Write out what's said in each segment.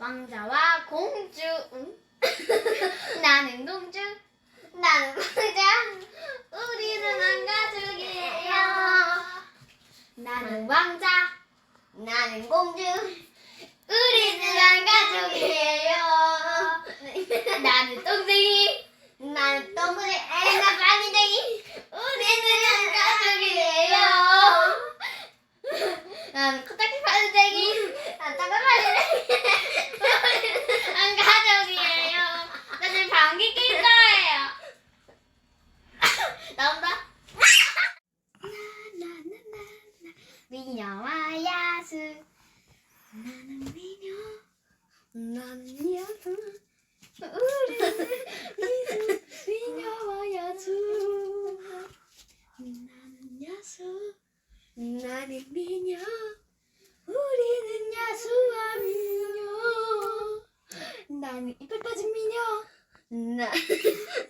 왕자와 공주. 응? 나는 공주. 나는 왕자. 우리는 한 가족이에요. 나는 왕자. 나는 공주. 우리는 한 가족이에요. 나는 똥쟁이. 나는 똥쟁이. 에이, 나 빵이쟁이. 우리는 한 가족이에요. 난 코딱지 파는쟁이. 난 따뜻한 우리는 한 가족이에요. 나 지금 방귀 낄 거예요. 나온다. 미녀와 야수. 나는 미녀. 나는 야수. 우리는 미수. 미녀와 야수. 나는 야수. 나는 미녀. 우리는 야수와 미녀. 나는 이빨 빠진 미녀. 나,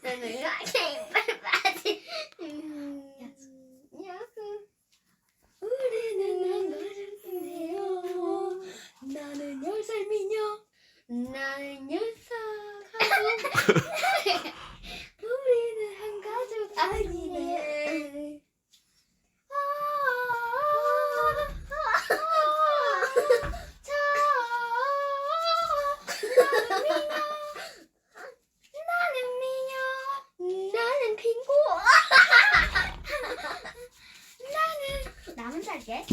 나는 이렇게 이빨 여덟 미녀 나는 녀석 하고 우리는 한 가족 아니네 나는 나는 남은 자리에